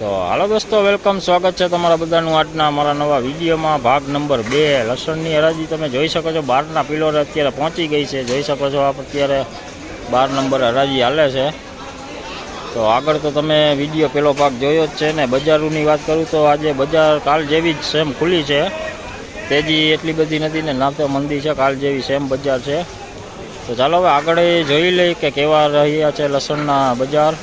તો હાલો દોસ્તો વેલકમ સ્વાગત છે તમારા બધાનું આજના અમારા નવા વિડીયોમાં ભાગ નંબર બે લસણની હરાજી તમે જોઈ શકો છો બારના પિલોરે અત્યારે પહોંચી ગઈ છે જોઈ શકો છો આપ અત્યારે બાર નંબર હરાજી હાલે છે તો આગળ તો તમે વિડીયો પેલો ભાગ જોયો જ છે ને બજારોની વાત કરું તો આજે બજાર કાલ જેવી જ સેમ ખુલ્લી છે તેજી એટલી બધી નથી ને ના તો મંદી છે કાલ જેવી સેમ બજાર છે તો ચાલો હવે આગળ જોઈ લઈએ કે કેવા રહ્યા છે લસણના બજાર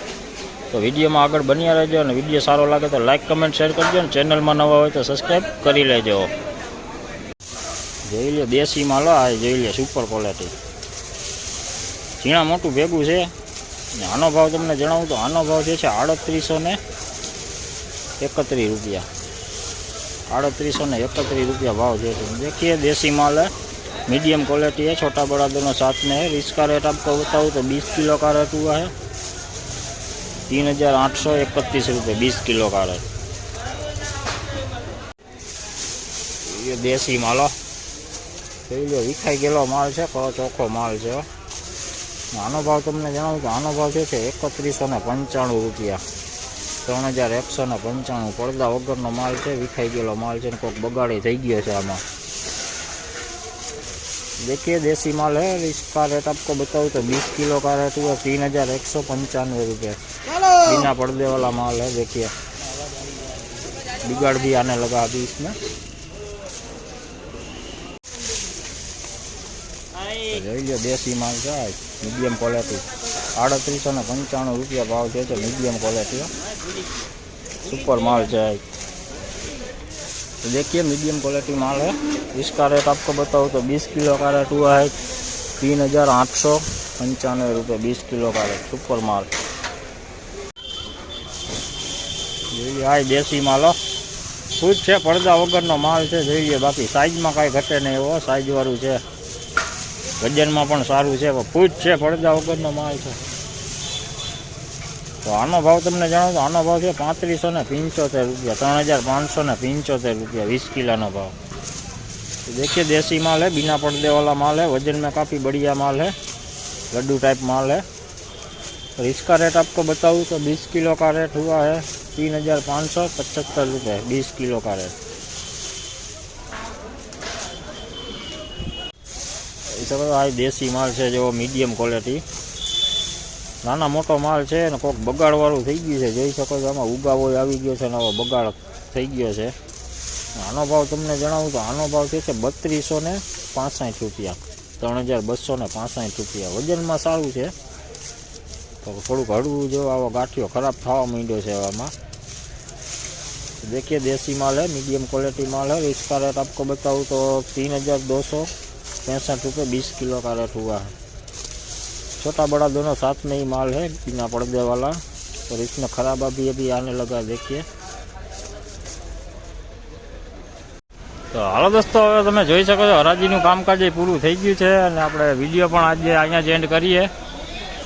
વિડિયો માં આગળ બન્યા રહેજો અને વિડિયો સારો લાગે તો લાઈક કમેન્ટ શેર કરી દો અને ચેનલ માં નવા હોય તો સબ્સ્ક્રાઇબ કરી લેજો જોઈ લે દેશી માલ આ જોઈ લે સુપર ક્વોલિટી જીણા મોટું ભેગું છે આનો ભાવ તમને જણાવું તો આનો ભાવ જે છે 3800 ને 31 રૂપિયા 3800 ને 31 રૂપિયા ભાવ જે છે દેખીએ દેશી માલ છે મિડિયમ ક્વોલિટી છે છોટા મોટા બંને સાથે છે રીસ્કાર રેટ આપકો બતાવું તો 20 કિલો કારતો હોય છે तीन हजार आठ सौ इकतीस रुपये बीस किलो का ये देसी माल विखाई गेलो माल है कड़ो चोखो माल है आ भाव तमने जानू तो आव जो है एकत्रो पंचाणु रुपया तरह हज़ार एक सौ पंचाणु पड़दा वगर ना माल है विखाई गेलो माल है कोक बगाड़े थी गये आम देखिए देसी माल है इसका रेट आपको बताऊँ तो बीस किलो का रेट हुआ तीन हज़ार एक सौ पंचानवे रुपये बिना पर्दे वाला माल है देखिए बिगड़ भी आने लगा अभी इसमें तो देसी माल માલ मीडियम क्वालिटी ક્વોલિટી सौ पंचाणु रुपया भाव से मीडियम क्वालिटी सुपर माल છે तो देखिए मीडियम क्वालिटी माल है इसका रेट आपको बताओ तो 20 किलो का रेट हुआ है तीन हज़ार आठ सौ पंचानवे रुपये बीस किलो का रेट सुपर माल જોઈએ આ દેશી માલ ફૂટ છે પડદા વગરનો માલ છે જોઈએ બાકી સાઇઝમાં કાંઈ ઘટે નહીં એવો સાઇઝવાળું છે વજનમાં પણ સારું છે ફૂટ છે પડદા વગરનો માલ છે તો આનો ભાવ તમને જણાવો આનો ભાવ છે પાંત્રીસો ને પંચોતેર રૂપિયા ત્રણ હજાર પાંચસો ને પંચોતેર રૂપિયા વીસ કિલોનો ભાવ દેખીએ દેશી માલ હે बिना પડદેવાળા માલ હે વજનમાં वजन में માલ હે લડ્ડુ ટાઈપ માલ હે રિસ્કા રેટ और इसका તો વીસ કિલો કા રેટ किलो का तीन हज़ार पाँच सौ पचहत्तर रुपये बीस किलो का रेट સરસ આ દેશી માલ છે જેવો મીડિયમ ક્વોલિટી નાના મોટો માલ છે અને કોઈક બગાડવાળું થઈ ગયું છે જોઈ શકો છો આમાં ઉગાવો આવી ગયો છે અને આવો બગાડ થઈ ગયો છે આનો ભાવ તમને જણાવું તો આનો ભાવ છે કે બત્રીસો ને પાંસઠ રૂપિયા ત્રણ હજાર બસો ને પાંસઠ રૂપિયા વજનમાં સારું છે તો થોડુંક હળવું જેવો આવો ગાંઠિયો ખરાબ થવા માંડ્યો છે એવામાં देखिए देसी माल है मीडियम क्वालिटी माल है इसका रेट आपको बताऊँ तो तीन हज़ार दो सौ पैंसठ रुपये बीस किलो का रेट हुआ है छोटा बड़ा दोनों साथ में ही माल है बिना पर्दे वाला और इसमें खराब अभी अभी आने लगा देखिए तो हलो दोस्तों हमें तुम जी सको हराजी कामकाज पूरु थी गयु થઈ ગયું છે અને આપણે વિડીયો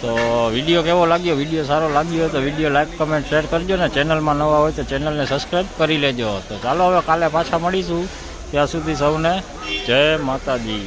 તો વિડીયો કેવો લાગ્યો વિડીયો સારો લાગ્યો હોય તો વિડીયો લાઈક કમેન્ટ શેર કરજો ને ચેનલમાં નવા હોય તો ચેનલને સબસ્ક્રાઈબ કરી લેજો તો ચાલો હવે કાલે પાછા મળીશું ત્યાં સુધી સૌને જય માતાજી